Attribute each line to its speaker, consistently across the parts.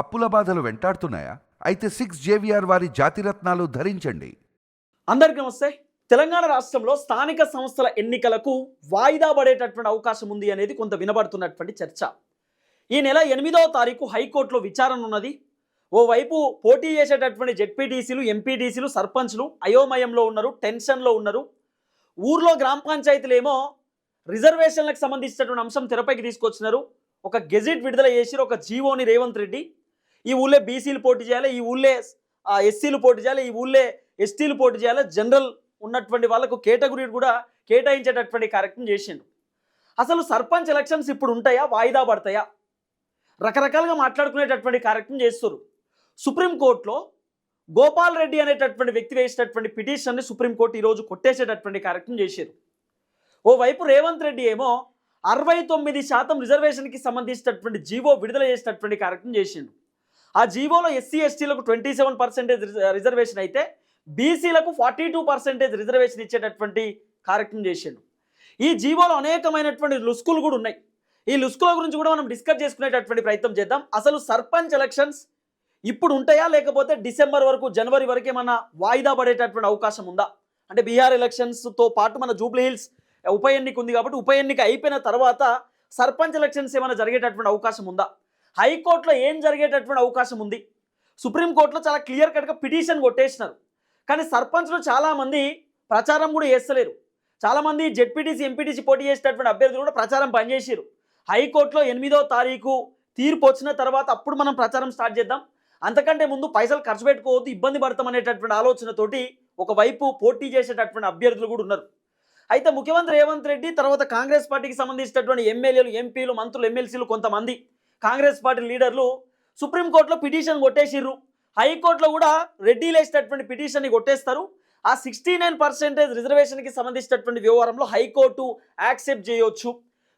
Speaker 1: అప్పుల బాధలు వెంటాడుతున్నాయా? అయితే సిక్స్ జేవిఆర్ వారి జాతిరత్నాలు ధరించండి.
Speaker 2: అందరికీ నమస్తే. తెలంగాణ రాష్ట్రంలో స్థానిక సంస్థల ఎన్నికలకు వాయిదా పడేటటువంటి అవకాశం ఉంది అనేది కొంత వినబడుతున్నటువంటి చర్చ. ఈ నెల ఎనిమిదవ తారీఖు హైకోర్టులో విచారణ ఉన్నది. ఓవైపు పోటీ చేసేటటువంటి జెడ్పీటీసీలు ఎంపీటీసీలు సర్పంచ్లు అయోమయంలో ఉన్నారు టెన్షన్లో ఉన్నారు. ఊర్లో గ్రామ పంచాయతీలేమో రిజర్వేషన్లకు సంబంధించినటువంటి అంశం తెరపైకి తీసుకొచ్చినారు. ఒక గెజిట్ విడుదల చేసి ఒక జీవోని రేవంత్ రెడ్డి. ఈ ఊళ్ళే బీసీలు పోటీ చేయాలి ఈ ఊళ్ళే ఎస్సీలు పోటీ చేయాలి ఈ ఊళ్ళే ఎస్టీలు పోటీ చేయాలి. జనరల్ ఉన్నటువంటి వాళ్ళకు కేటగిరీ కూడా కేటాయించేటటువంటి కార్యక్రమం చేసిండు. అసలు సర్పంచ్ ఎలక్షన్స్ ఇప్పుడు ఉంటాయా? వాయిదా పడతాయా? రకరకాలుగా మాట్లాడుకునేటటువంటి కార్యక్రమం చేస్తారు సుప్రీంకోర్టులో గోపాల్ రెడ్డి అనేటటువంటి వ్యక్తి వేసినటువంటి పిటిషన్ని సుప్రీంకోర్టు ఈరోజు కొట్టేసేటటువంటి కార్యక్రమం చేశారు ఓవైపు రేవంత్ రెడ్డి ఏమో అరవై తొమ్మిది శాతం రిజర్వేషన్కి సంబంధించినటువంటి జీవో విడుదల చేసినటువంటి కార్యక్రమం చేసిండు. ఆ జీవోలో ఎస్సీ ఎస్టీలకు ట్వంటీ సెవెన్ పర్సెంటేజ్ రిజర్వేషన్ అయితే బీసీలకు ఫార్టీ టూ పర్సెంటేజ్ రిజర్వేషన్ ఇచ్చేటటువంటి కార్యక్రమం చేసిండు. ఈ జీవోలో అనేకమైనటువంటి లుస్కులు కూడా ఉన్నాయి. ఈ లుస్కుల గురించి కూడా మనం డిస్కస్ చేసుకునేటటువంటి ప్రయత్నం చేద్దాం. అసలు సర్పంచ్ ఎలక్షన్స్ ఇప్పుడు ఉంటాయా? లేకపోతే డిసెంబర్ వరకు జనవరి వరకు ఏమన్నా వాయిదా పడేటటువంటి అవకాశం ఉందా? అంటే బీహార్ ఎలక్షన్స్తో పాటు మన జూబ్లీ హిల్స్ ఉప ఎన్నిక ఉంది కాబట్టి ఉప ఎన్నిక అయిపోయిన తర్వాత సర్పంచ్ ఎలక్షన్స్ ఏమైనా జరిగేటటువంటి అవకాశం ఉందా? హైకోర్టులో ఏం జరిగేటటువంటి అవకాశం ఉంది? సుప్రీంకోర్టులో చాలా క్లియర్ కట్గా పిటిషన్ కొట్టేసినారు. కానీ సర్పంచ్లు చాలామంది ప్రచారం కూడా చేస్తలేరు. చాలామంది జెడ్పీటీసీ ఎంపీటీసీ పోటీ చేసేటటువంటి అభ్యర్థులు కూడా ప్రచారం పనిచేసారు హైకోర్టులో ఎనిమిదో తారీఖు తీర్పు వచ్చిన తర్వాత అప్పుడు మనం ప్రచారం స్టార్ట్ చేద్దాం. అంతకంటే ముందు పైసలు ఖర్చు పెట్టుకోవద్దు ఇబ్బంది పడతాం అనేటటువంటి ఆలోచనతోటి ఒకవైపు పోటీ చేసేటటువంటి అభ్యర్థులు కూడా ఉన్నారు. అయితే ముఖ్యమంత్రి రేవంత్ రెడ్డి తర్వాత కాంగ్రెస్ పార్టీకి సంబంధించినటువంటి ఎమ్మెల్యేలు ఎంపీలు మంత్రులు ఎమ్మెల్సీలు కొంతమంది కాంగ్రెస్ పార్టీ లీడర్లు సుప్రీంకోర్టులో పిటిషన్ కొట్టేసిర్రు. హైకోర్టులో కూడా రెడ్డి లేసినటువంటి పిటిషన్ని కొట్టేస్తారు. ఆ సిక్స్టీ నైన్ పర్సెంటేజ్ రిజర్వేషన్కి సంబంధించినటువంటి వ్యవహారంలో హైకోర్టు యాక్సెప్ట్ చేయొచ్చు.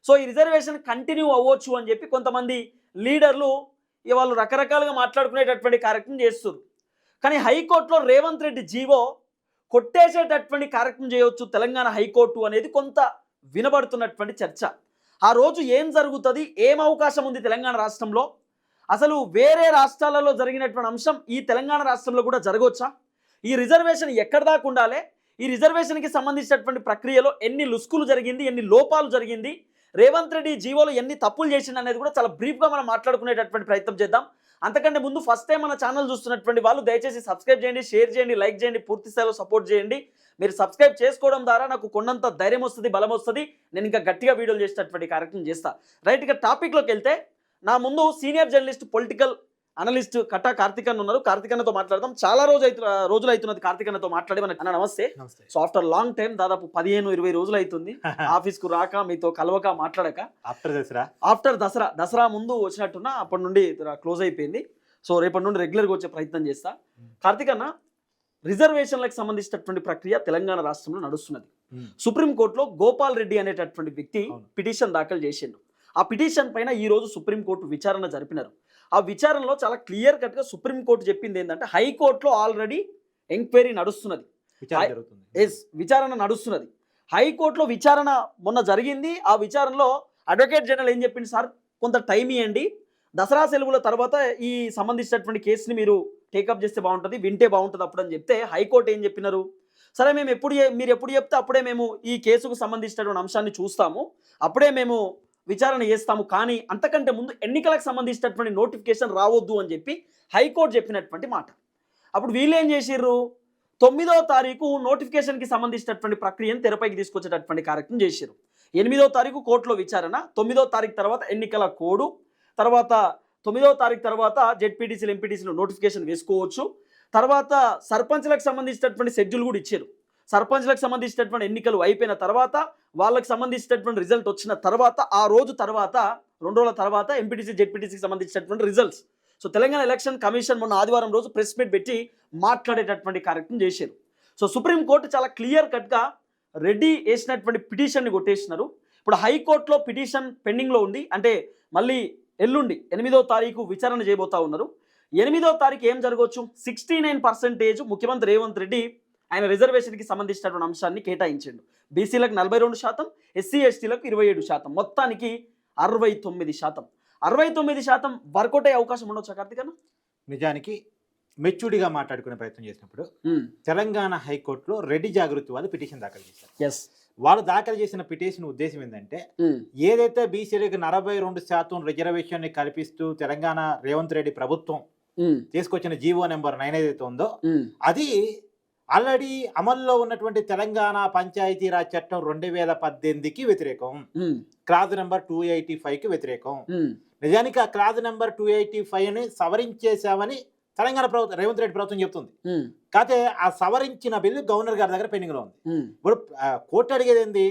Speaker 2: సో ఈ రిజర్వేషన్ కంటిన్యూ అవ్వచ్చు అని చెప్పి కొంతమంది లీడర్లు వాళ్ళు రకరకాలుగా మాట్లాడుకునేటటువంటి కార్యక్రమం చేస్తున్నారు కానీ హైకోర్టులో రేవంత్ రెడ్డి జీవో కొట్టేసేటటువంటి కార్యక్రమం చేయవచ్చు తెలంగాణ హైకోర్టు అనేది కొంత వినబడుతున్నటువంటి చర్చ. ఆ రోజు ఏం జరుగుతుంది? ఏం అవకాశం ఉంది తెలంగాణ రాష్ట్రంలో? అసలు వేరే రాష్ట్రాలలో జరిగినటువంటి అంశం ఈ తెలంగాణ రాష్ట్రంలో కూడా జరగవచ్చా ఈ రిజర్వేషన్ ఎక్కడ దాకా ఉండాలి? ఈ రిజర్వేషన్కి సంబంధించినటువంటి ప్రక్రియలో ఎన్ని లుస్కులు జరిగింది? ఎన్ని లోపాలు జరిగింది? రేవంత్ రెడ్డి జీవోలో ఎన్ని తప్పులు చేసింది అనేది కూడా చాలా బ్రీఫ్గా మనం మాట్లాడుకునేటటువంటి ప్రయత్నం చేద్దాం. అంతకంటే ముందు ఫస్ట్ టైం మన ఛానల్ చూస్తున్నటువంటి వాళ్ళు దయచేసి సబ్స్క్రైబ్ చేయండి షేర్ చేయండి లైక్ చేయండి పూర్తి స్థాయిలో సపోర్ట్ చేయండి. మీరు సబ్స్క్రైబ్ చేసుకోవడం ద్వారా నాకు కొన్నంత ధైర్యం వస్తుంది బలం వస్తుంది. నేను ఇంకా గట్టిగా వీడియోలు చేసేటటువంటి కార్యక్రమం చేస్తా. రైట్ ఇక టాపిక్లోకి వెళ్తే నా ముందు senior journalist political analyst Katta Karthikan ఉన్నారు. కార్తికన్నతో మాట్లాడదాం. చాలా రోజు అయితే రోజులు అవుతున్నది కార్తికన్నతో మాట్లాడి మన అన్న నమస్తే. సో ఆఫ్టర్ లాంగ్ టైం దాదాపు పదిహేను ఇరవై రోజులు అవుతుంది. ఆఫీస్కు రాక మీతో కలవక మాట్లాడక.
Speaker 3: ఆఫ్టర్ దసరా?
Speaker 2: ఆఫ్టర్ దసరా దసరా ముందు వచ్చినట్టున్నా అప్పటి నుండి క్లోజ్ అయిపోయింది. సో రేపటి నుండి రెగ్యులర్గా వచ్చే ప్రయత్నం చేస్తా. కార్తిక్ అన్న రిజర్వేషన్లకు సంబంధించినటువంటి ప్రక్రియ తెలంగాణ రాష్ట్రంలో నడుస్తున్నది. సుప్రీంకోర్టులో గోపాల్ రెడ్డి అనేటటువంటి వ్యక్తి. పిటిషన్ దాఖలు చేసిండు. ఆ పిటిషన్ పైన ఈ రోజు సుప్రీంకోర్టు విచారణ జరిపినారు. ఆ విచారణలో చాలా క్లియర్ కట్గా సుప్రీంకోర్టు చెప్పింది ఏంటంటే హైకోర్టులో ఆల్రెడీ ఎంక్వైరీ నడుస్తున్నది. ఎస్ విచారణ నడుస్తున్నది. హైకోర్టులో విచారణ మొన్న జరిగింది. ఆ విచారణలో అడ్వకేట్ జనరల్ ఏం చెప్పింది సార్? కొంత టైం ఇవ్వండి దసరా సెలవుల తర్వాత ఈ సంబంధించినటువంటి కేసుని మీరు టేకప్ చేస్తే బాగుంటుంది వింటే బాగుంటుంది అప్పుడు అని చెప్తే హైకోర్టు ఏం చెప్పినారు? సరే మేము ఎప్పుడు మీరు ఎప్పుడు చెప్తే అప్పుడే మేము ఈ కేసుకు సంబంధించినటువంటి అంశాన్ని చూస్తాము. అప్పుడే మేము విచారణ చేస్తాము. కానీ అంతకంటే ముందు ఎన్నికలకు సంబంధించినటువంటి నోటిఫికేషన్ రావద్దు అని చెప్పి హైకోర్టు చెప్పినటువంటి మాట. అప్పుడు వీళ్ళు ఏం చేసిర్రు? తొమ్మిదో తారీఖు నోటిఫికేషన్కి సంబంధించినటువంటి ప్రక్రియను తెరపైకి తీసుకొచ్చేటటువంటి కార్యక్రమం చేశారు ఎనిమిదో తారీఖు కోర్టులో విచారణ తొమ్మిదో తారీఖు తర్వాత ఎన్నికల కోడ్ తర్వాత తొమ్మిదో తారీఖు తర్వాత జెడ్పీటీసీలు ఎంపీటీసీలు నోటిఫికేషన్ వేసుకోవచ్చు. తర్వాత సర్పంచ్లకు సంబంధించినటువంటి షెడ్యూల్ కూడా ఇచ్చారు. సర్పంచ్లకు సంబంధించినటువంటి ఎన్నికలు అయిపోయిన తర్వాత వాళ్ళకి సంబంధించినటువంటి రిజల్ట్ వచ్చిన తర్వాత ఆ రోజు తర్వాత రెండు రోజుల తర్వాత ఎంపీటీసీ జెడ్పీటీసీకి సంబంధించినటువంటి results. So Telangana election commission మొన్న ఆదివారం రోజు ప్రెస్ మీట్ పెట్టి మాట్లాడేటటువంటి కార్యక్రమం చేశారు. సో సుప్రీంకోర్టు చాలా క్లియర్ కట్గా రెడ్డి వేసినటువంటి పిటిషన్ని కొట్టేసినారు. ఇప్పుడు హైకోర్టులో పిటిషన్ పెండింగ్లో ఉంది. అంటే మళ్ళీ ఎల్లుండి ఎనిమిదో తారీఖు విచారణ చేయబోతా ఉన్నారు. ఎనిమిదో తారీఖు ఏం జరగవచ్చు? సిక్స్టీ నైన్ పర్సెంటేజ్ ముఖ్యమంత్రి రేవంత్ రెడ్డి ఆయన రిజర్వేషన్కి సంబంధించినటువంటి అంశాన్ని కేటాయించిండు. బీసీలకు నలభై రెండు శాతం ఎస్సీ ఎస్టీలకు ఇరవై ఏడు శాతం. మొత్తానికి అరవై తొమ్మిది శాతం. అరవై తొమ్మిది శాతం వర్కౌట్ అయ్యే అవకాశం ఉండొచ్చా కార్తీక్ అన్న?
Speaker 3: నిజానికి మెచ్యూర్డ్గా మాట్లాడుకునే ప్రయత్నం చేసినప్పుడు తెలంగాణ హైకోర్టులో రెడ్డి జాగృతి వాళ్ళు పిటిషన్ దాఖలు చేశారు.
Speaker 2: ఎస్
Speaker 3: వాళ్ళు దాఖలు చేసిన పిటిషన్ ఉద్దేశం ఏంటంటే ఏదైతే బీసీలకు నలభై రెండు శాతం రిజర్వేషన్ని కల్పిస్తూ తెలంగాణ రేవంత్ రెడ్డి ప్రభుత్వం తీసుకొచ్చిన జీవో నెంబర్ నైన్ ఏదైతే ఉందో అది ఆల్రెడీ అమల్లో ఉన్నటువంటి తెలంగాణ పంచాయతీరాజ్ చట్టం రెండు వేల పద్దెనిమిదికి వ్యతిరేకం. క్లాజ్ నెంబర్ టూ ఎయిటీ కి వ్యతిరేకం. నిజానికి ఆ క్లాజ్ నెంబర్ టూ ఎయిటీ ని సవరించేశామని తెలంగాణ ప్రభుత్వం రేవంత్ రెడ్డి ప్రభుత్వం చెప్తుంది. కాకపోతే ఆ సవరించిన బిల్లు గవర్నర్ గారి దగ్గర పెండింగ్లో ఉంది ఇప్పుడు కోర్టు అడిగేది ఏంది?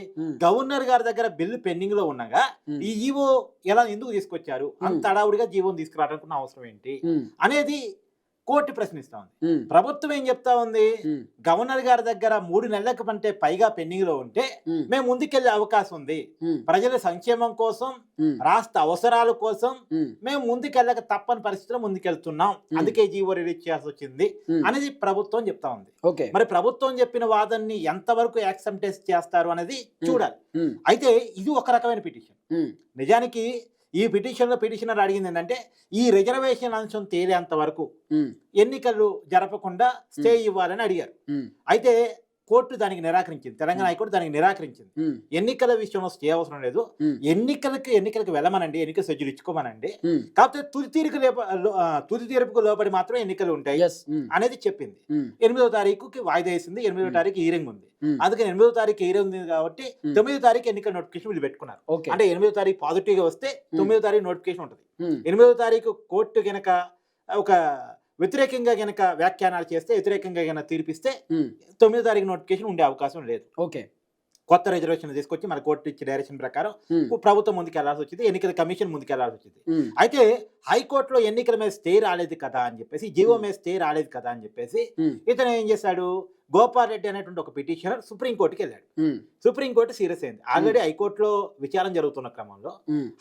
Speaker 3: గవర్నర్ గారి దగ్గర బిల్లు పెండింగ్లో ఉండగా ఈ జీవో ఎలా ఎందుకు తీసుకొచ్చారు? అంత అడావుడిగా జీవోని తీసుకురావడానికి అవసరం ఏంటి? అనేది కోర్టు ప్రశ్నిస్తా ఉంది. ప్రభుత్వం ఏం చెప్తా ఉంది? గవర్నర్ గారి దగ్గర మూడు నెలలకు కంటే పైగా పెండింగ్లో ఉంటే మేము ముందుకెళ్ళే అవకాశం ఉంది. ప్రజల సంక్షేమం కోసం రాష్ట్ర అవసరాల కోసం మేము ముందుకెళ్ళక తప్పని పరిస్థితిలో ముందుకెళ్తున్నాం. అందుకే జీవో రిలీజ్ చేయాల్సి వచ్చింది అనేది ప్రభుత్వం చెప్తా ఉంది. మరి ప్రభుత్వం చెప్పిన వాదనని ఎంతవరకు యాక్సెప్టెన్స్ చేస్తారు అనేది చూడాలి. అయితే ఇది ఒక రకమైన పిటిషన్. నిజానికి ఈ పిటిషన్లో పిటిషనర్ అడిగింది ఏంటంటే ఈ రిజర్వేషన్ అంశం తేలేంత వరకు ఎన్నికలు జరపకుండా స్టే ఇవ్వాలని అడిగారు. అయితే కోర్టు దానికి నిరాకరించింది. తెలంగాణ. హైకోర్టు దానికి నిరాకరించింది. ఎన్నికల విషయంలో స్టే అవసరం లేదు. ఎన్నికలకి ఎన్నికలకు వెళ్ళమనండి ఎన్నికల సజ్జులు ఇచ్చుకోమనండి. కాకపోతే తుది ఆ, తుది తీర్పుకు లోబడి మాత్రమే ఎన్నికలు ఉంటాయి అనేది చెప్పింది. ఎనిమిదో తారీఖుకి వాయిదా వేసింది ఎనిమిదో. తారీఖు హీరింగ్ ఉంది. అందుకని ఎనిమిదో తారీఖు హీరింగ్ ఉంది కాబట్టి. తొమ్మిదో తారీఖు ఎన్నికల నోటిఫికేషన్ వీళ్ళు పెట్టుకున్నారు. అంటే ఎనిమిదో తారీఖు పాజిటివ్గా వస్తే తొమ్మిదో తారీఖు నోటిఫికేషన్ ఉంటుంది. ఎనిమిదో తారీఖు కోర్టు గనక ఒక వ్యతిరేకంగా గనక వ్యాఖ్యానాలు చేస్తే వ్యతిరేకంగా గనక తీర్పిస్తే తొమ్మిదో తారీఖు నోటిఫికేషన్ ఉండే అవకాశం లేదు.
Speaker 2: ఓకే.
Speaker 3: కొత్త రిజర్వేషన్ తీసుకొచ్చి మన కోర్టు ఇచ్చే డైరెక్షన్ ప్రకారం ప్రభుత్వం ముందుకు వెళ్ళాల్సి వచ్చింది ఎన్నికల కమిషన్ ముందుకు వెళ్ళాల్సి వచ్చింది అయితే హైకోర్టులో ఎన్నికల మీద స్టే రాలేదు కదా అని చెప్పేసి జీవో మీద స్టే రాలేదు కదా అని చెప్పేసి ఇతను ఏం చేశాడు? గోపాల్ రెడ్డి అనేటువంటి ఒక పిటిషనర్ సుప్రీంకోర్టుకి వెళ్ళాడు. సుప్రీంకోర్టు సీరియస్ అయింది. ఆల్రెడీ హైకోర్టులో విచారణ జరుగుతున్న క్రమంలో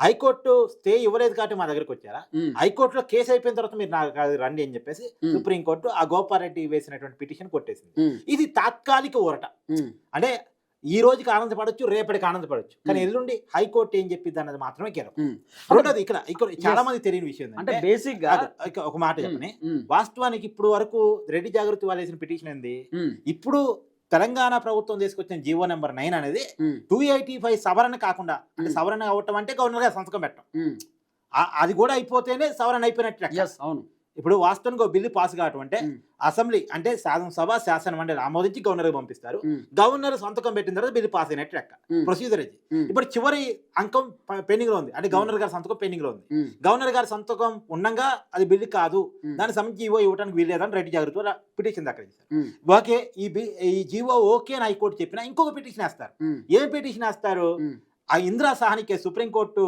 Speaker 3: హైకోర్టు స్టే ఇవ్వలేదు కాబట్టి మా దగ్గరికి వచ్చారా? హైకోర్టులో కేసు అయిపోయిన తర్వాత మీరు నాకు రండి అని చెప్పేసి సుప్రీంకోర్టు ఆ గోపాల్ రెడ్డి వేసినటువంటి పిటిషన్ కొట్టేసింది. ఇది తాత్కాలిక ఊరట. అంటే ఈ రోజుకి ఆనందపడొచ్చు రేపటికి ఆనందపడొచ్చు. కానీ
Speaker 2: Hmm.
Speaker 3: ఎల్లుండి హైకోర్టు ఏం చెప్పింది అన్నది మాత్రమే కీలకం.
Speaker 2: Hmm.
Speaker 3: రెండోది ఇక్కడ ఇక్కడ చాలా. మంది తెలియని విషయం
Speaker 2: అంటే
Speaker 3: బేసిక్గా ఒక మాట చెప్పని వాస్తవానికి ఇప్పుడు వరకు రెడ్డి జాగృతి వాళ్ళు వేసిన పిటిషన్ ఏంది? ఇప్పుడు తెలంగాణ ప్రభుత్వం తీసుకొచ్చిన జీవో నెంబర్ నైన్ అనేది టూ ఎయిటీ ఫైవ్ సవరణ కాకుండా అంటే
Speaker 2: Hmm.
Speaker 3: సవరణ అవటం అంటే గవర్నర్ గారు సంతకం పెట్టడం. అది కూడా అయిపోతేనే సవరణ అయిపోయినట్టు
Speaker 2: అవును.
Speaker 3: ఇప్పుడు వాస్తవానికి ఒక బిల్లు పాస్ కావటం అంటే. అసెంబ్లీ అంటే శాసనసభ శాసన మండలి ఆమోదించి గవర్నర్ పంపిస్తారు. గవర్నర్ సంతకం పెట్టిన తర్వాత బిల్లు పాస్ అయినట్టు లెక్క. ప్రొసీజర్ ఇది. ఇప్పుడు చివరి అంకం పెండింగ్లో ఉంది. అంటే గవర్నర్ గారి సంతకం పెండింగ్లో ఉంది. గవర్నర్ గారి సంతకం ఉండగా అది బిల్లు కాదు. దానికి సంబంధించి జీవో ఇవ్వడానికి వీల్లేదని రెడ్డి జాగ్రత్త పిటిషన్ దాఖలు చేశారు. ఓకే ఈ బి ఈ జీవో ఓకే అని హైకోర్టు చెప్పినా ఇంకొక పిటిషన్ వేస్తారు. ఏం పిటిషన్ వేస్తారు? ఆ ఇందిరా సహాని కేసు సుప్రీంకోర్టు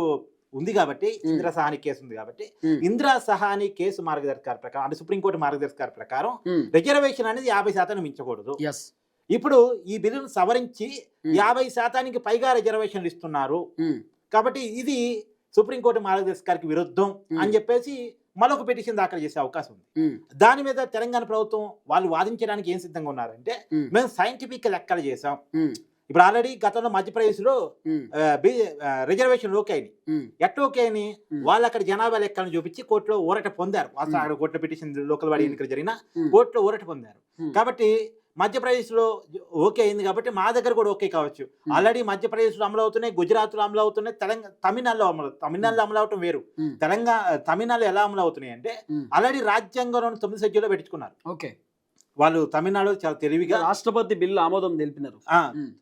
Speaker 3: ఉంది కాబట్టి ఇందిరా సహాని కేసు ఉంది కాబట్టి ఇందిరా సహాని కేసు మార్గదర్శకాల ప్రకారం అంటే సుప్రీంకోర్టు మార్గదర్శకాల ప్రకారం రిజర్వేషన్ అనేది యాభై శాతాన్ని మించకూడదు. ఇప్పుడు ఈ బిల్లును సవరించి యాభై శాతానికి పైగా రిజర్వేషన్లు ఇస్తున్నారు. కాబట్టి ఇది సుప్రీంకోర్టు మార్గదర్శకానికి విరుద్ధం అని చెప్పేసి మరొక పిటిషన్ దాఖలు చేసే అవకాశం ఉంది. దాని మీద తెలంగాణ ప్రభుత్వం వాళ్ళు వాదించడానికి ఏం సిద్ధంగా ఉన్నారంటే మేము. సైంటిఫిక్ లెక్కలు చేసాం ఇప్పుడు ఆల్రెడీ గతంలో మధ్యప్రదేశ్లో బి- ఆ, రిజర్వేషన్ ఓకే అయింది ఎట్లా ఓకే అని వాళ్ళు అక్కడ జనాభా లెక్కలను చూపించి కోర్టులో ఊరట పొందారు. అక్కడ కోర్టులో పిటిషన్ లోకల్ బాడీ ఎన్నికలు జరిగిన కోర్టులో ఊరట పొందారు. కాబట్టి మధ్యప్రదేశ్లో ఓకే అయింది కాబట్టి మా దగ్గర కూడా ఓకే కావచ్చు. ఆల్రెడీ మధ్యప్రదేశ్లో అమలు అవుతున్నాయి గుజరాత్లో అమలు అవుతున్నాయి తెలంగాణ తమిళనాడులో అమలు తమిళనాడులో అమలు అవటం వేరు. తెలంగాణ తమిళనాడులో ఎలా అమలు అవుతున్నాయి అంటే ఆల్రెడీ రాజ్యాంగంలో తొమ్మిది సభ్యులు పెట్టుకున్నారు
Speaker 2: ఓకే.
Speaker 3: వాళ్ళు తమిళనాడు చాలా తెలివిగా
Speaker 2: రాష్ట్రపతి బిల్లు ఆమోదం తెలిపినారు.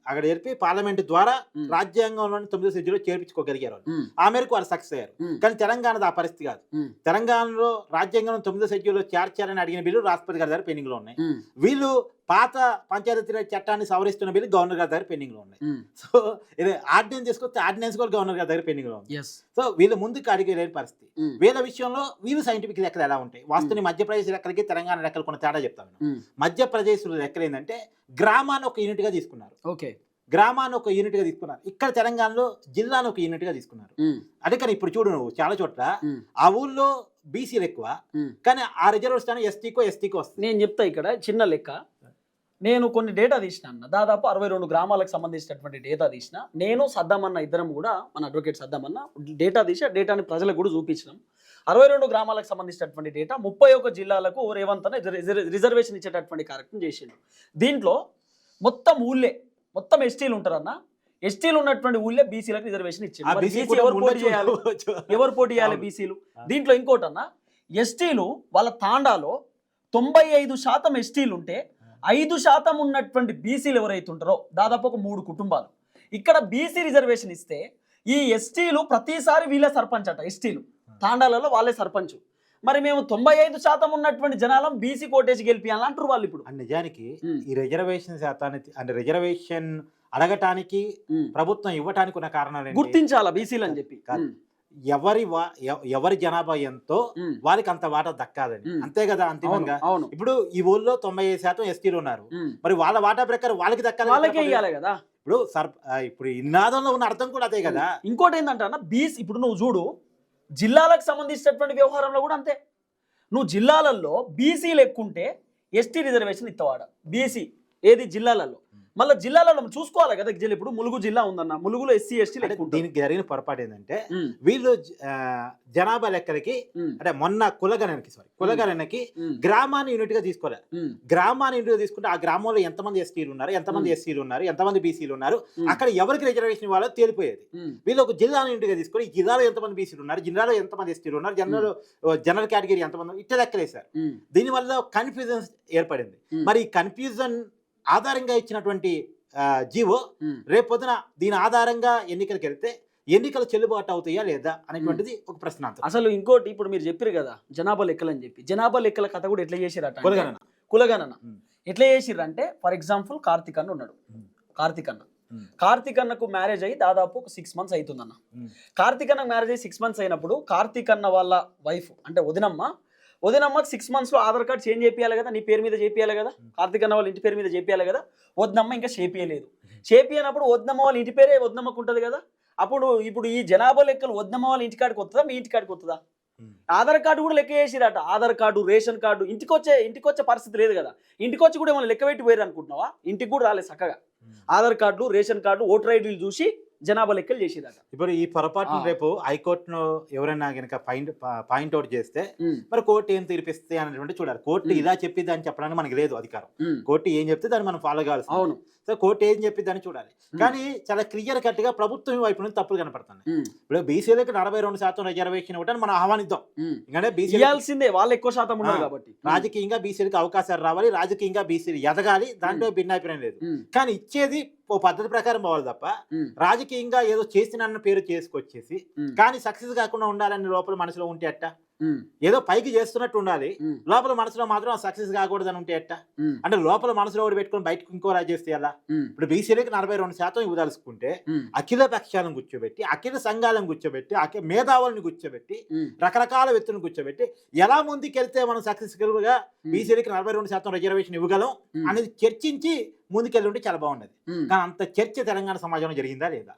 Speaker 3: అక్కడ జరిపి పార్లమెంట్ ద్వారా రాజ్యాంగంలోని తొమ్మిది సభ్యులు చేర్పించుకోగలిగారు. ఆ మేరకు వారు సక్సెస్ అయ్యారు. కానీ తెలంగాణది ఆ పరిస్థితి కాదు. తెలంగాణలో రాజ్యాంగంలో తొమ్మిది సభ్యులు చేర్చారని అడిగిన బిల్లు రాష్ట్రపతి గారి దగ్గర పెండింగ్లో ఉన్నాయి వీళ్ళు పాత పంచాయతీ చట్టాన్ని సవరిస్తున్న బిల్లు గవర్నర్ గారి దగ్గర పెండింగ్లో ఉన్నాయి. సో ఇది ఆర్డినెన్స్ తీసుకొస్తే ఆర్డినెన్స్ కూడా గవర్నర్ గారి దగ్గర పెండింగ్లో ఉంది. సో వీళ్ళు ముందుకు అడిగలేని పరిస్థితి. వీళ్ళ విషయంలో వీళ్ళు సైంటిఫిక్ లెక్కలు ఎలా ఉంటాయి? వాస్తవానికి మధ్యప్రదేశ్ లెక్కలకి తెలంగాణ లెక్కలు కొన్ని తేడా చెప్తాను. మధ్యప్రదేశ్ లెక్కలు ఏంటంటే గ్రామాన్ని ఒక యూనిట్గా తీసుకున్నారు.
Speaker 2: ఓకే.
Speaker 3: గ్రామాన్ని ఒక యూనిట్గా తీసుకున్నారు. ఇక్కడ తెలంగాణలో జిల్లాను ఒక యూనిట్గా తీసుకున్నారు. అదే కానీ ఇప్పుడు చూడు నువ్వు చాలా చోట్ల ఆ ఊళ్ళో బీసీలు ఎక్కువ కానీ ఆ రిజర్వ్ స్థానం ఎస్టీకో ఎస్టీకో వస్తుంది.
Speaker 2: నేను చెప్తా ఇక్కడ చిన్న లెక్క. నేను కొన్ని డేటా తీసిన అన్న. దాదాపు అరవై రెండు గ్రామాలకు సంబంధించినటువంటి డేటా తీసిన. నేను సద్దామన్న ఇద్దరం కూడా మన అడ్వకేట్ సద్దామన్న డేటా తీసి ఆ డేటాని ప్రజలకు కూడా చూపించినాం. అరవై రెండు గ్రామాలకు సంబంధించినటువంటి డేటా ముప్పై ఒక్క జిల్లాలకు రేవంత్ రిజర్- రిజర్వేషన్ ఇచ్చేటటువంటి కార్యక్రమం చేసిండు. దీంట్లో మొత్తం ఊళ్ళే మొత్తం ఎస్టీలు ఉంటారన్న. ఎస్టీలు ఉన్నటువంటి ఊళ్ళే బీసీలకు రిజర్వేషన్
Speaker 3: కూడా
Speaker 2: ఎవరు పోటీ. చేయాలి? ఎవరు పోటీ చేయాలి. బీసీలు. దీంట్లో ఇంకోటన్నా ఎస్టీలు వాళ్ళ తాండాలో తొంభై ఐదు శాతం ఎస్టీలు ఉంటే ఐదు శాతం ఉన్నటువంటి బీసీలు ఎవరైతే ఉంటారో దాదాపు ఒక మూడు కుటుంబాలు. ఇక్కడ బీసీ రిజర్వేషన్ ఇస్తే ఈ ఎస్టీలు ప్రతిసారి వీళ్ళే సర్పంచ్ అట ఎస్టీలు తాండాలలో వాళ్ళే సర్పంచ్. మరి మేము తొంభై ఐదు శాతం ఉన్నటువంటి జనాలం బీసీ కోటేజ్ గెలిపియాలని అంటారు వాళ్ళు ఇప్పుడు.
Speaker 3: నిజానికి. ఈ రిజర్వేషన్ శాతాన్ని అంటే రిజర్వేషన్ అడగటానికి ప్రభుత్వం ఇవ్వటానికి ఉన్న కారణాలు?
Speaker 2: గుర్తించాలా బీసీలు అని చెప్పి.
Speaker 3: ఎవరి ఎవరి జనాభా ఎంతో. వారికి అంత వాటా దక్కాలని
Speaker 2: ఉమ్.
Speaker 3: అంతే కదా అంతిమంగా? ఇప్పుడు ఈ ఊళ్ళో తొంభై ఐదు శాతం ఎస్టీలు ఉన్నారు. మరి వాళ్ళ వాటా ప్రకారం వాళ్ళకి దక్కాలి
Speaker 2: వాళ్ళకే ఇవ్వాలి కదా?
Speaker 3: ఇప్పుడు సర్ ఇప్పుడు ఇన్నాదంలో ఉన్న అర్థం కూడా అదే కదా?
Speaker 2: ఇంకోటి ఏంటంటే అన్న బీసీ ఇప్పుడు నువ్వు చూడు జిల్లాలకు సంబంధించినటువంటి వ్యవహారంలో కూడా అంతే. నువ్వు జిల్లాలలో బీసీలు ఎక్కుంటే ఎస్టీ రిజర్వేషన్ ఇత్తవాడ. బీసీ ఏది? జిల్లాలలో. మళ్ళీ జిల్లాలలో మనం చూసుకోవాలి కదా జిల్లా ఇప్పుడు ములుగు జిల్లా ఉందన్న ములుగులో ఎస్సీ ఉంటారు.
Speaker 3: దీనికి జరిగిన పొరపాటు ఏంటంటే వీళ్ళు జనాభా లెక్కలకి అంటే మొన్న కులగణనకి సారీ కులగణనకి గ్రామాన్ని యూనిట్గా తీసుకోలే.
Speaker 2: ఉమ్,
Speaker 3: గ్రామాన్ని యూనిట్గా తీసుకుంటే ఆ గ్రామంలో ఎంతమంది ఎస్టీలు ఉన్నారు ఎంతమంది. ఎస్సీలు ఉన్నారు ఎంతమంది బీసీలు ఉన్నారు అక్కడ ఎవరికి రిజర్వేషన్ ఇవ్వాలో తేలిపోయేది. వీళ్ళు ఒక జిల్లాను యూనిట్గా తీసుకొని ఈ జిల్లాలో ఎంతమంది బీసీలు ఉన్నారు జిల్లాలో ఎంతమంది ఎస్టీలు ఉన్నారు జనరల్ జనరల్ కేటగిరీ ఎంతమంది ఇట్లా లెక్కలేశారు.
Speaker 2: ఉమ్,
Speaker 3: దీనివల్ల కన్ఫ్యూజన్ ఏర్పడింది. మరి ఈ కన్ఫ్యూజన్ ఆధారంగా ఇచ్చినటువంటి జీవో. రేపొద్దున దీని ఆధారంగా ఎన్నికలకు వెళ్తే ఎన్నికలు చెల్లుబాటు అవుతాయా లేదా అనేటువంటిది ఒక ప్రశ్నాంతరం
Speaker 2: అసలు ఇంకోటి ఇప్పుడు మీరు చెప్పారు కదా జనాభా లెక్కలు అని చెప్పి జనాభా లెక్కల కథ కూడా ఎట్లా చేసిరట
Speaker 3: కులగణన
Speaker 2: కులగణన. ఎట్లా చేసిర్రు అంటే ఫర్ ఎగ్జాంపుల్ కార్తిక్ అన్న ఉన్నాడు. కార్తిక్ అన్న. కార్తిక్ అన్నకు మ్యారేజ్ అయ్యి దాదాపు ఒక సిక్స్ మంత్స్ అవుతుందన్న. కార్తిక్ అన్నకు మ్యారేజ్ అయ్యి సిక్స్ మంత్స్ అయినప్పుడు కార్తిక్ అన్న వాళ్ళ వైఫ్ అంటే వదినమ్మ వదినమ్మకి సిక్స్ మంత్స్లో ఆధార్ కార్డ్ చేంజ్ చేపియాలి కదా నీ పేరు మీద చేపియాలి కదా కార్తిక్ అన్న వాళ్ళ ఇంటి పేరు మీద చేపియాలి కదా వదినమ్మ ఇంకా చేపియలేదు చేపియనప్పుడు వదినమ్మ వాళ్ళ ఇంటి పేరే వదినమ్మకు ఉంటుంది కదా అప్పుడు ఇప్పుడు ఈ జనాభా లెక్కలు వదినమ్మ వాళ్ళ ఇంటి కాడికి వస్తుందా మీ ఇంటి కాడికి వస్తుందా?
Speaker 3: ఉమ్.
Speaker 2: ఆధార్ కార్డు కూడా లెక్క చేసిరట ఆధార్ కార్డు రేషన్ కార్డు ఇంటికి వచ్చే ఇంటికి వచ్చే పరిస్థితి లేదు కదా ఇంటికి వచ్చి కూడా ఏమైనా లెక్క పెట్టి పోయారు అనుకుంటున్నావా? ఇంటికి కూడా రాలేదు చక్కగా. Aadhaar card ration card voter ఐడీలు చూసి జనాభా లెక్కలు చేసిరట
Speaker 3: ఇప్పుడు ఈ పొరపాటును. రేపు హైకోర్టును ఎవరైనా కనుక పాయింట్ పాయింట్ అవుట్ చేస్తే మరి కోర్టు ఏం తీర్పిస్తే అనేటువంటి చూడాలి. కోర్టు. ఇలా చెప్పిద్ది అని చెప్పడానికి మనకి లేదు అధికారం. కోర్టు ఏం చెప్తే దాన్ని మనం ఫాలో కావాల్సి
Speaker 2: అవును.
Speaker 3: సో కోర్టు ఏం చెప్పిద్ది అని చూడాలి. కానీ చాలా క్లియర్ కట్గా ప్రభుత్వం వైపు నుంచి తప్పులు కనపడుతున్నాయి.
Speaker 2: ఉమ్,
Speaker 3: ఇప్పుడు బీసీలకు నలభై రెండు శాతం రిజర్వేషన్ ఇవ్వడానికి మనం ఆహ్వానిద్దాం. ఎందుకంటే బీసీ
Speaker 2: వాళ్ళు ఎక్కువ శాతం ఉన్నారు కాబట్టి.
Speaker 3: రాజకీయంగా బీసీలకు అవకాశాలు రావాలి రాజకీయంగా బీసీలు ఎదగాలి దాంట్లో భిన్నాభిప్రాయం లేదు. కానీ ఇచ్చేది ఓ పద్ధతి ప్రకారం పోవాలి తప్ప రాజకీయంగా ఏదో చేసినన్న పేరు చేసుకొచ్చేసి కానీ సక్సెస్ కాకుండా ఉండాలని లోపల మనసులో ఉంటే అట్ట ఏదో పైకి చేస్తున్నట్టు ఉండాలి. లోపల మనసులో మాత్రం సక్సెస్ కాకూడదని ఉంటే
Speaker 2: ఉమ్,
Speaker 3: అంటే లోపల మనసులో ఒకటి పెట్టుకొని బయటకు ఇంకో రాజు చేస్తే ఎలా? ఇప్పుడు బీసీలకు నలభై రెండు శాతం ఇవ్వదలుచుకుంటే అఖిల పక్షాలను కూర్చోబెట్టి అఖిల సంఘాలను కూర్చోబెట్టి అఖిల మేధావులను కూర్చోబెట్టి రకరకాల వ్యక్తులను కూర్చోబెట్టి ఎలా ముందుకెళ్తే మనం
Speaker 2: సక్సెస్ఫుల్గా
Speaker 3: బీసీలకి నలభై రెండు శాతం రిజర్వేషన్ ఇవ్వగలం అనేది చర్చించి ముందుకెళ్ళి ఉంటే చాలా బాగుండదు. కానీ అంత చర్చ తెలంగాణ సమాజంలో జరిగిందా లేదా?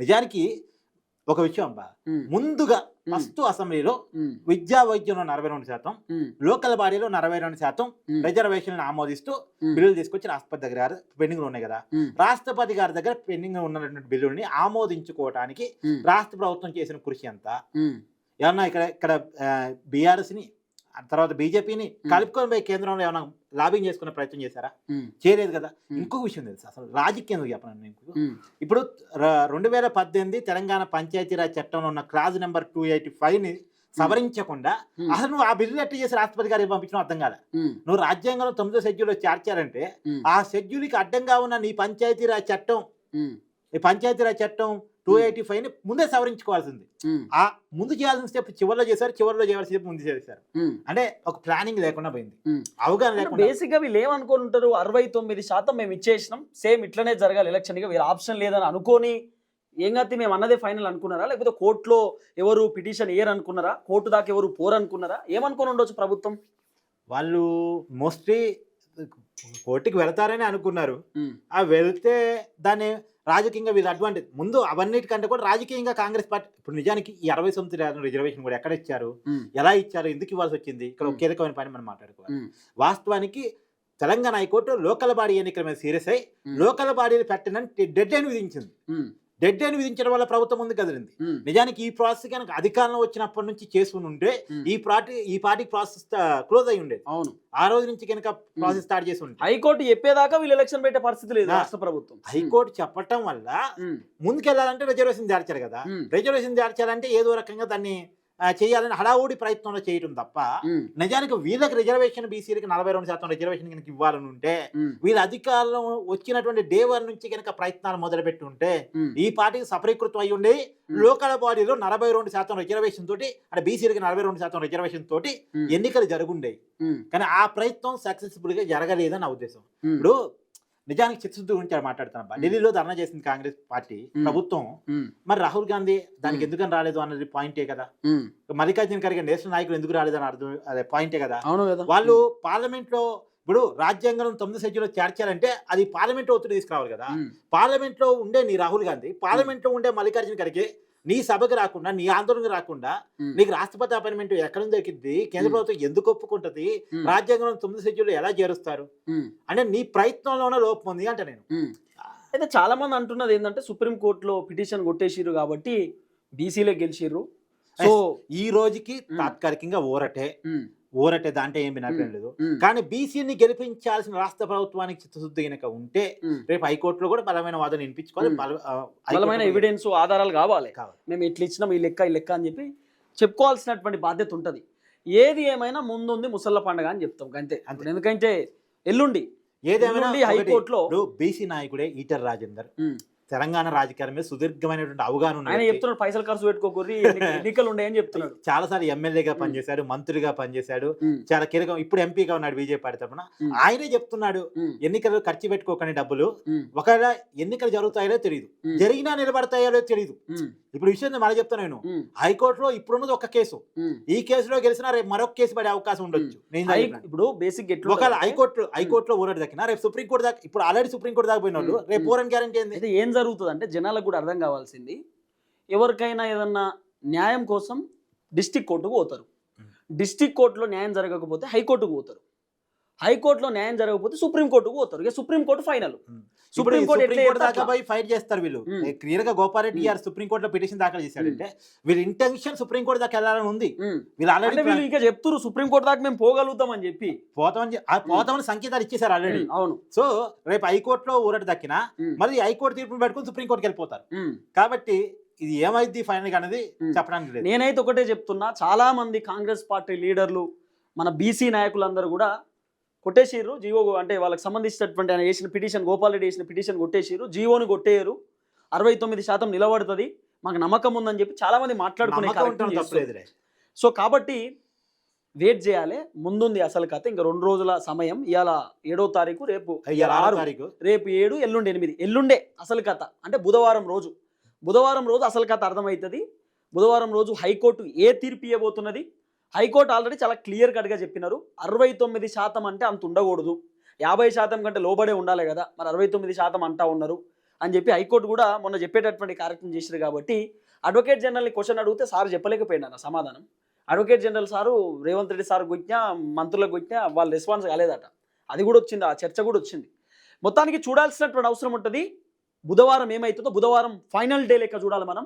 Speaker 3: నిజానికి ఒక విషయం అబ్బా. ముందుగా ఫస్ట్ అసెంబ్లీలో విద్యా వైద్యంలో నలభై రెండు శాతం లోకల్ బాడీలో నలభై రెండు శాతం
Speaker 2: ఉమ్,
Speaker 3: రిజర్వేషన్లను ఆమోదిస్తూ బిల్లులు తీసుకొచ్చి రాష్ట్రపతి దగ్గర పెండింగ్ ఉన్నాయి కదా. రాష్ట్రపతి గారి దగ్గర పెండింగ్ ఉన్నటువంటి బిల్లుల్ని ఆమోదించుకోవడానికి
Speaker 2: ఉమ్,
Speaker 3: రాష్ట్ర ప్రభుత్వం చేసిన కృషి ఎంత?
Speaker 2: ఉమ్,
Speaker 3: ఏమన్నా ఇక్కడ ఇక్కడ బీఆర్ఎస్ని తర్వాత బీజేపీని కలుపుకొని పోయి కేంద్రంలో ఏమైనా లాబింగ్ చేసుకునే ప్రయత్నం చేశారా? చేయలేదు కదా. ఇంకొక విషయం తెలుసు? అసలు రాజకీయం చెప్పను మీకు? ఇప్పుడు రెండు వేల పద్దెనిమిది తెలంగాణ పంచాయతీరాజ్ చట్టంలో ఉన్న క్లాజ్ నెంబర్ టూ ఎయిటీ ఫైవ్ని సవరించకుండా అసలు నువ్వు ఆ బిల్లు ఎట్లా చేసి రాష్ట్రపతి గారికి పంపించడం అర్థం
Speaker 2: ఉమ్,
Speaker 3: నువ్వు రాజ్యాంగంలో తొమ్మిదో షెడ్యూల్లో చేర్చారంటే ఆ షెడ్యూల్కి అడ్డంగా ఉన్న నీ పంచాయతీరాజ్ చట్టం ఈ పంచాయతీరాజ్ చట్టం టూ ఎయిటీ ఫైవ్ని ముందే సవరించుకోవాల్సింది.
Speaker 2: ఉమ్,
Speaker 3: ఆ ముందు చేయాల్సిన స్టెప్ చివరిలో చేశారు చివరిలో చేయాల్సిన స్టెప్ ముందు చేశారు.
Speaker 2: ఉమ్.
Speaker 3: అంటే ఒక ప్లానింగ్ లేకుండా పోయింది. అవగాహన లేకుండా.
Speaker 2: బేసిక్గా వీళ్ళు ఏమనుకొని ఉంటారు అరవై తొమ్మిది శాతం మేము ఇచ్చేసినాం సేమ్ ఇట్లనే జరగాలి ఎలక్షన్గా వేరే ఆప్షన్ లేదని అనుకొని ఏం కాదు మేము అన్నదే ఫైనల్ అనుకున్నారా? లేకపోతే కోర్టులో ఎవరు పిటిషన్ ఏర్ అనుకున్నారా కోర్టు దాకా ఎవరు పోరు అనుకున్నారా ఏమనుకొని ఉండొచ్చు ప్రభుత్వం?
Speaker 3: వాళ్ళు మోస్ట్లీ కోర్టుకి వెళతారని అనుకున్నారు. ఆ వెళ్తే దాన్ని రాజకీయంగా వీళ్ళు అడ్వాంటేజ్ ముందు అవన్నిటికంటే కూడా రాజకీయంగా కాంగ్రెస్ పార్టీ ఇప్పుడు నిజానికి ఈ అరవై సంవత్సరాల రిజర్వేషన్ కూడా ఎక్కడ ఇచ్చారు? ఎలా ఇచ్చారు? ఎందుకు ఇవ్వాల్సి వచ్చింది? ఇక్కడ ఒక. కీలకమైన పని మనం మాట్లాడుకోవాలి. వాస్తవానికి తెలంగాణ హైకోర్టు లోకల్ బాడీ ఎన్నికల మీద సీరియస్ అయి. లోకల్ బాడీలు పెట్టనని డెడ్ లైన్ విధించింది. డెడ్ లైన్ విధించడం వల్ల ప్రభుత్వం ముందు కదిలింది. నిజానికి ఈ ప్రాసెస్ కనుక అధికారంలో వచ్చినప్పటి నుంచి చేసుకుని ఉంటే. ఈ పార్టీ ఈ పార్టీ ప్రాసెస్ క్లోజ్ అయి ఉండేది.
Speaker 2: అవును.
Speaker 3: ఆ రోజు నుంచి కనుక ప్రాసెస్ స్టార్ట్ చేసి ఉంటే.
Speaker 2: హైకోర్టు చెప్పేదాకా వీళ్ళు ఎలక్షన్ పెట్టే పరిస్థితి లేదు రాష్ట్ర ప్రభుత్వం.
Speaker 3: హైకోర్టు చెప్పటం వల్ల ముందుకెళ్ళాలంటే రిజర్వేషన్ చేర్చారు కదా. రిజర్వేషన్ చేర్చాలంటే ఏదో రకంగా దాన్ని చేయాలని హడావుడి ప్రయత్నంలో చేయటం తప్ప నిజానికి వీళ్ళకి రిజర్వేషన్ బీసీలకి నలభై రెండు శాతం రిజర్వేషన్ కనుక ఇవ్వాలని ఉంటే వీళ్ళ అధికారంలో వచ్చినటువంటి డే వన్ నుంచి కనుక ప్రయత్నాలు మొదలుపెట్టి ఉంటే ఈ పార్టీకి సఫరీకృతం అయి ఉండి. లోకల్ బాడీలో నలభై రెండు శాతం రిజర్వేషన్ తోటి అంటే బీసీలకి నలభై రెండు శాతం రిజర్వేషన్ తోటి ఎన్నికలు జరుగుండేవి
Speaker 2: ఉమ్,
Speaker 3: కానీ ఆ ప్రయత్నం సక్సెస్ఫుల్గా జరగలేదని నా ఉద్దేశం. ఇప్పుడు నిజానికి చిత్తశుద్ధి గురించి మాట్లాడుతున్నా. ఢిల్లీలో ధర్నా చేసింది కాంగ్రెస్ పార్టీ. ప్రభుత్వం. మరి రాహుల్ గాంధీ దానికి. ఎందుకని రాలేదు అన్నది పాయింటే కదా. మల్లికార్జున ఖర్గే నేషనల్ నాయకులు ఎందుకు రాలేదని అర్థం అదే పాయింటే కదా. వాళ్ళు పార్లమెంట్లో ఇప్పుడు రాజ్యాంగం తొమ్మిది సభ్యులు చేర్చాలంటే అది పార్లమెంట్ ఒత్తిడి తీసుకురావాలి కదా. పార్లమెంట్లో ఉండే నీ రాహుల్ గాంధీ పార్లమెంట్లో ఉండే మల్లికార్జున ఖర్గే నీ సభకు రాకుండా నీ ఆందోళనకు రాకుండా నీకు రాష్ట్రపతి అపాయింట్మెంట్ ఎక్కడ నుంచి దొరికింది కేంద్ర. ప్రభుత్వం ఎందుకు ఒప్పుకుంటది? రాజ్యాంగంలో తొమ్మిది సభ్యులు ఎలా చేరుస్తారు? అంటే నీ ప్రయత్నంలోనే లోపం ఉంది అంటే నేను.
Speaker 2: అయితే చాలా మంది అంటున్నది ఏంటంటే సుప్రీం కోర్టులో పిటిషన్ కొట్టేసిర్రు కాబట్టి బీసీలో గెలిచిర్రు. సో
Speaker 3: ఈ రోజుకి. తాత్కాలికంగా ఊరటే ఊరటే దాంట్లో ఏం వినపడం లేదు. కానీ బీసీని గెలిపించాల్సిన రాష్ట్ర ప్రభుత్వానికి చిత్తశుద్ధి కనుక ఉంటే. రేపు హైకోర్టులో కూడా బలమైన వాదన వినిపించుకోవాలి
Speaker 2: బలమైన ఎవిడెన్స్ ఆధారాలు కావాలి.
Speaker 3: కావాలి.
Speaker 2: మేము ఇట్లా ఇచ్చినాం ఈ లెక్క ఈ లెక్క అని చెప్పి చెప్పుకోవాల్సినటువంటి బాధ్యత ఉంటుంది. ఏది ఏమైనా ముందుంది ముసళ్ళ పండగ అని చెప్తాం అంతే.
Speaker 3: అంతే.
Speaker 2: ఎందుకంటే ఎల్లుండి
Speaker 3: ఏదేమైనా
Speaker 2: హైకోర్టులో
Speaker 3: బీసీ నాయకుడే ఈటర్ రాజేందర్. తెలంగాణ రాజకీయాల మీద సుదీర్ఘమైనటువంటి అవగాహన ఉన్న
Speaker 2: ఆయన
Speaker 3: వ్యక్తి.
Speaker 2: చెప్తున్నాడు పైసలు ఖర్చు పెట్టుకోకూరి ఎన్నికలు ఉన్నాయని చెప్తున్నాడు.
Speaker 3: చాలా సార్లు ఎమ్మెల్యేగా. పనిచేశాడు మంత్రిగా పనిచేశాడు చాలా కీలకం ఇప్పుడు ఎంపీగా ఉన్నాడు బీజేపీ పార్టీ తరఫున ఆయనే చెప్తున్నాడు ఎన్నికలు ఖర్చు పెట్టుకోకని డబ్బులు. ఒకవేళ ఎన్నికలు జరుగుతాయో తెలియదు జరిగినా నిలబడతాయో తెలియదు ఇప్పుడు విషయం మళ్ళీ చెప్తాను నేను. హైకోర్టులో ఇప్పుడున్నది ఒక కేసు. ఈ కేసులో గెలిచినా రేపు మరొక కేసు పడే అవకాశం ఉండొచ్చు. నేను.
Speaker 2: ఇప్పుడు బేసిక్
Speaker 3: ఒకవేళ హైకోర్టు హైకోర్టులో ఊరటి దక్కినా రేపు సుప్రీంకోర్టు దాకా ఇప్పుడు ఆల్రెడీ సుప్రీంకోర్టు దాకా పోయిన వాళ్ళు. రేపు ఊరని గ్యారంటీ ఏంది?
Speaker 2: జరుగుతుంది అంటే జనాలకు కూడా అర్థం కావాల్సింది. ఎవరికైనా ఏదన్నా న్యాయం కోసం డిస్టిక్ కోర్టుకు పోతారు. డిస్టిక్ కోర్టులో న్యాయం జరగకపోతే హైకోర్టుకు పోతారు. హైకోర్టులో న్యాయం జరగకపోతే సుప్రీంకోర్టుకు పోతారు. ఇక సుప్రీంకోర్టు ఫైనల్. సుప్రీంకోర్టు
Speaker 3: దాకా. పోయి ఫైట్ చేస్తారు వీళ్ళు. క్లియర్గా గోపారెడ్డి. గారు సుప్రీంకోర్టులో పిటిషన్ దాఖలు చేశాడంటే వీళ్ళ ఇంటెన్షన్ సుప్రీంకోర్టు దాకా వెళ్ళాలని ఉంది. వీళ్ళు
Speaker 2: అంటే వీళ్ళు
Speaker 3: ఆల్రెడీ
Speaker 2: ఇంకా చెప్తున్నారు సుప్రీంకోర్టు దాకా మేము పోగలుగుతాం అని చెప్పి.
Speaker 3: పోతామని పోతామని సంకేతాలు ఇచ్చేసారు ఆల్రెడీ
Speaker 2: అవును.
Speaker 3: సో రేపు హైకోర్టులో ఊరటి దక్కినా మళ్ళీ హైకోర్టు తీర్పును పెట్టుకుని సుప్రీంకోర్టుకి వెళ్ళిపోతారు. కాబట్టి ఇది ఏమైంది ఫైనల్గా అనేది. చెప్పడానికి లేదు.
Speaker 2: నేనైతే ఒకటే చెప్తున్నా చాలా మంది కాంగ్రెస్ పార్టీ లీడర్లు మన బీసీ నాయకులందరూ కూడా కొట్టేసిర్రు జీవో అంటే వాళ్ళకి సంబంధించినటువంటి ఆయన వేసిన పిటిషన్ గోపాల్ రెడ్డి వేసిన పిటిషన్ కొట్టేసిర్రు జీవోని కొట్టేయరు. అరవై తొమ్మిది శాతం నిలబడుతుంది. మాకు నమ్మకం ఉందని చెప్పి చాలా మంది మాట్లాడుకునే సో కాబట్టి వెయిట్ చేయాలి. ముందుంది అసలు కథ. ఇంకా రెండు రోజుల సమయం. ఇవాళ ఏడో తారీఖు రేపు
Speaker 3: ఆరో
Speaker 2: రేపు ఏడు ఎల్లుండి ఎనిమిది. ఎల్లుండే అసలు కథ. అంటే బుధవారం రోజు. బుధవారం రోజు అసలు కథ అర్థమవుతుంది. బుధవారం రోజు హైకోర్టు ఏ తీర్పు ఇవ్వబోతున్నది హైకోర్టు ఆల్రెడీ చాలా క్లియర్ కట్గా చెప్పినారు. అరవై తొమ్మిది శాతం అంటే అంత ఉండకూడదు. యాభై శాతం కంటే లోబడే ఉండాలి కదా మరి అరవై తొమ్మిది శాతం అంటా ఉన్నారు అని చెప్పి హైకోర్టు కూడా మొన్న చెప్పేటటువంటి కార్యక్రమం చేశారు కాబట్టి అడ్వకేట్ జనరల్ని క్వశ్చన్ అడిగితే సార్ చెప్పలేకపోయినా సమాధానం. Advocate general sir Revanth Reddy sir గుట్టినా మంత్రులకు గుట్టినా వాళ్ళు రెస్పాన్స్ కాలేదట. అది కూడా వచ్చింది ఆ చర్చ కూడా వచ్చింది. మొత్తానికి చూడాల్సినటువంటి అవసరం ఉంటుంది. బుధవారం ఏమవుతుందో బుధవారం ఫైనల్ డే లెక్క చూడాలి మనం.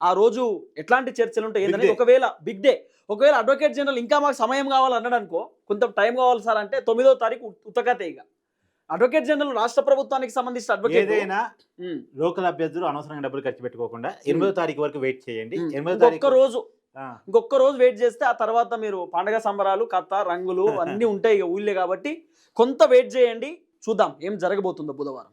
Speaker 2: ఆ రోజు ఎట్లాంటి చర్చలు ఉంటాయి ఏంటంటే. ఒకవేళ బిగ్ డే ఒకవేళ అడ్వకేట్ జనరల్ ఇంకా మాకు సమయం కావాలి అన్నాడు అనుకో కొంత టైం కావాలి సార్ అంటే తొమ్మిదో తారీఖు ఉత్తకతే ఇక. అడ్వకేట్ జనరల్ రాష్ట్ర ప్రభుత్వానికి సంబంధించిన అడ్వకేట్
Speaker 3: ఏదైనా లోకల్ అభ్యర్థులు అనవసరంగా డబ్బులు ఖర్చు పెట్టుకోకుండా ఎనిమిదో తారీఖు వరకు వెయిట్ చేయండి. ఎనిమిదో తారీఖు
Speaker 2: రోజు. ఇంకొక రోజు వెయిట్ చేస్తే ఆ తర్వాత మీరు పండగ సంబరాలు కథ రంగులు అన్నీ ఉంటాయి ఇక ఊళ్ళే కాబట్టి కొంత వెయిట్ చేయండి. చూద్దాం ఏం జరగబోతుందో బుధవారం.